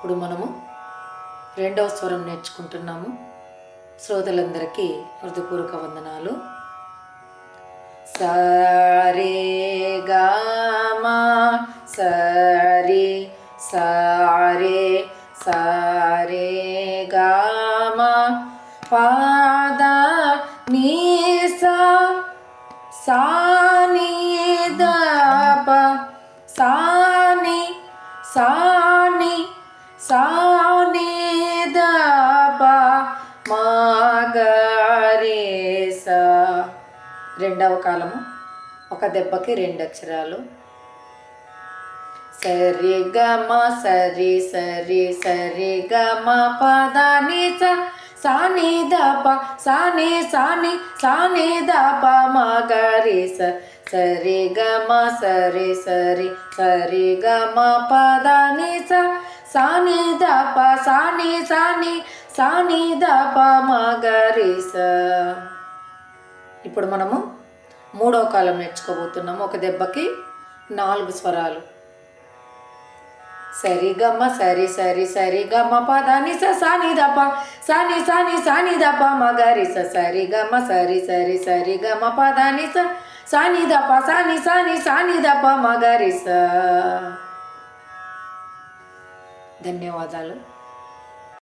ఇప్పుడు మనము రెండవ స్వరం నేర్చుకుంటున్నాము. శ్రోతలందరికీ హృదయపూర్వక వందనాలు. సరే గామా సరే సారే సారే గామా పాద నీసా సాని దప సాని సాని సాని దప మాగరేస రెండవ కాలము. ఒక దెబ్బకి రెండు అక్షరాలు. సరి గమ సరి సరి సరి గమ పదని స సాని దప సాని సాని సాని దప మగరి స. సరి గమ సరి సరి సరి గమ పదని స సాని దప సాని సాని సాని దప మగరిస. ఇప్పుడు మనము మూడో కాలం నేర్చుకోబోతున్నాము. ఒక దెబ్బకి నాలుగు స్వరాలు. సరి గమ్మ సరి సరి సరి గమ్మ పదాని స సాని దప సాని సాని సాని దప మగరి స సరి గమ్మ సరి సరి సరి గమ్మ స సాని దప సాని సాని సాని దప మగరి స ధన్యవాదాలు